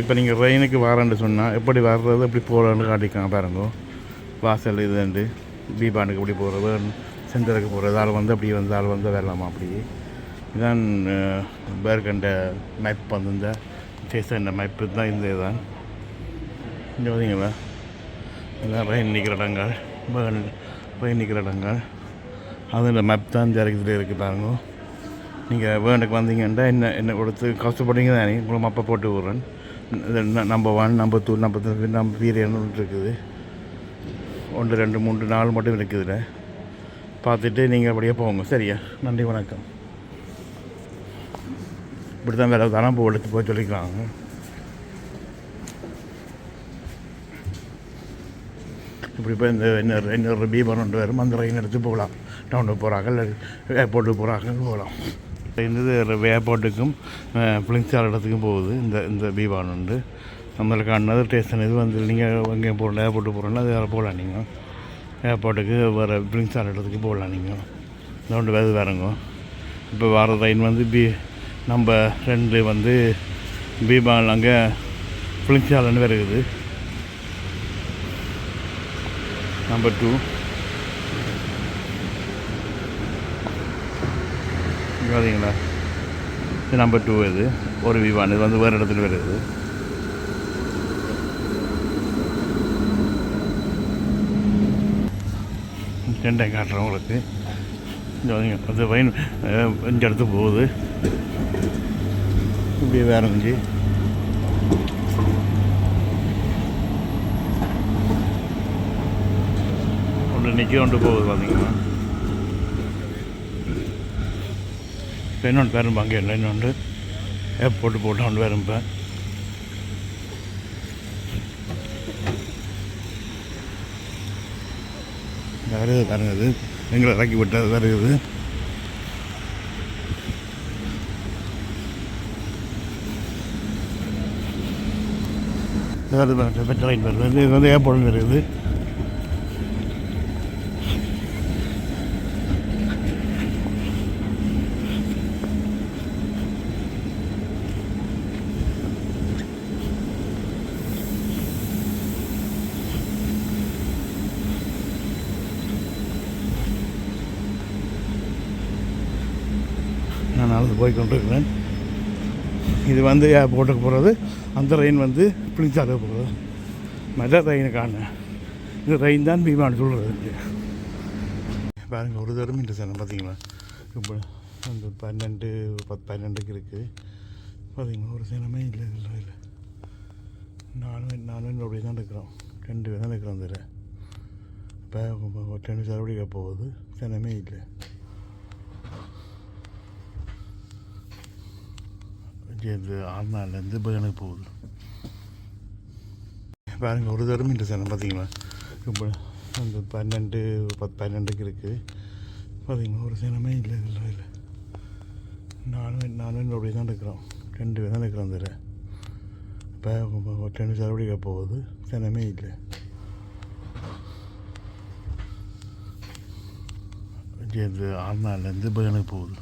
இப்போ நீங்கள் ரெயினுக்கு வரேன்னு சொன்னால் எப்படி வர்றது எப்படி போகிறோன்னு காட்டிக்கலாம் பாருங்க. வாசல் இதுண்டு பீபாண்டுக்கு இப்படி போகிறது செந்தருக்கு போகிறது ஆள் வந்து அப்படி வந்து ஆள் வந்து வரலாமா அப்படி? இதான் பேர்கண்ட மேப் வந்து இந்த ஸ்டேஷன் மேப்பு தான் இந்த இதுதான் இங்கே பார்த்தீங்களா இதெல்லாம் ரெயின் நிற்கிற இடங்கள் ரெயின் நிற்கிற இடங்கள். அது இந்த மேப் தான் இந்த இருக்குது பாருங்க. நீங்கள் வேண்டுக்கு வந்தீங்கன்னா என்ன என்ன கொடுத்து கஷ்டப்படுறீங்க தானே உங்களுக்கு மப்பை போட்டு விட்றேன். Number one number two number three number வீரியன்னு இருக்குது. ஒன்று ரெண்டு மூன்று நாலு மட்டும் இருக்குதுல பார்த்துட்டு நீங்கள் அப்படியே போங்க. சரியா? நன்றி வணக்கம். இப்படி தான் வேலை தானே போ எடுத்து போய் சொல்லிக்கிறாங்க. இப்படி போய் இந்த இன்னொரு இன்னொரு பீபர் ஒன்று வரும் அந்த ரயின் எடுத்து போகலாம். டவுனுக்கு போகிறாங்க இல்லை ஏர்போர்ட்டுக்கு போகிறாங்க போகலாம். இந்த ஏர்போர்ட்டுக்கும் பிளிங்சார் இடத்துக்கும் போகுது. இந்த இந்த பீபான் உண்டு. நம்மளுக்கு அன்னது ஸ்டேஷன் இது வந்து நீங்கள் எங்கேயும் போகல ஏர்போர்ட்டு போகிறோம்னா அது வேறு போகலாம் நீங்கள் ஏர்போர்ட்டுக்கு வேறு பிளிங்சார் இடத்துக்கு போகலாம் நீங்கள் இந்த ஒன்று வேறு வேறுங்க. இப்போ வர ரயின் வந்து பி நம்ம ரெண்டு வந்து பீபான் அங்கே பிளின்சாலன்னு வருகுது. நம்பர் டூ பார்த்தீங்களா இது நம்பர் டூ இது. ஒரு விவான் இது வந்து வேறு இடத்துல வருது. ரெண்டை காட்டுறேன் உங்களுக்கு. இங்க பாருங்க, அது வயன் இந்த இடத்து போகுது. இப்படி வேற இருந்துச்சு ஒன்று நிற்க கொண்டு போகுது பார்த்தீங்கன்னா இன்னொன்று பேரும் அங்கே இல்லை இன்னொன்று ஏர்போர்ட்டு போட்டு ஒன்று வேறு இப்போ வேறு பாருங்க இது எங்களை இறக்கி விட்டது வேறு இது வேறு பெட்ரோல் வருது இது வந்து ஏர்போர்ட் இருக்குது நடந்து போய் கொண்டிருக்கிறேன் இது வந்து ஏர்போர்ட்டுக்கு போகிறது அந்த ரெயின் வந்து பிளிச்சாலுக்கு போகிறது மற்ற ரெயினை காண. இந்த ரெயின் தான் பீமான்னு சொல்கிறது பாருங்கள் ஒரு தரம் இந்த சேனம் பார்த்தீங்களா இப்போ அந்த பன்னெண்டு பத்து பன்னெண்டுக்கு இருக்குது பார்த்தீங்களா ஒரு சேனமே இல்லை இல்லை இல்லை நானும் நானும் அப்படி தான் இருக்கிறோம். ரெண்டு பேர் தான் இருக்கிறோம் அதில் இப்போ ரெண்டு சரவடிக்க போகுது. சேனமே இல்லை. ஜேந்து ஆறு நாள்லேருந்து பேனுக்கு போகுது. பாருங்க ஒரு தரம் இந்த சேனம் பார்த்தீங்களா? இப்போ அந்த பன்னெண்டு பத்து பன்னெண்டுக்கு இருக்குது பார்த்தீங்களா ஒரு சேனமே இல்லை இல்லை இல்லை நானும் நானும் அப்படி தான் இருக்கிறோம். ரெண்டு பேர் தான் இருக்கிறோம் அதில் இப்போ ரெண்டு சரவடிக்க போகுது. சேனமே இல்லை. இது ஆறுநாள்லேருந்து பேனுக்கு போகுது.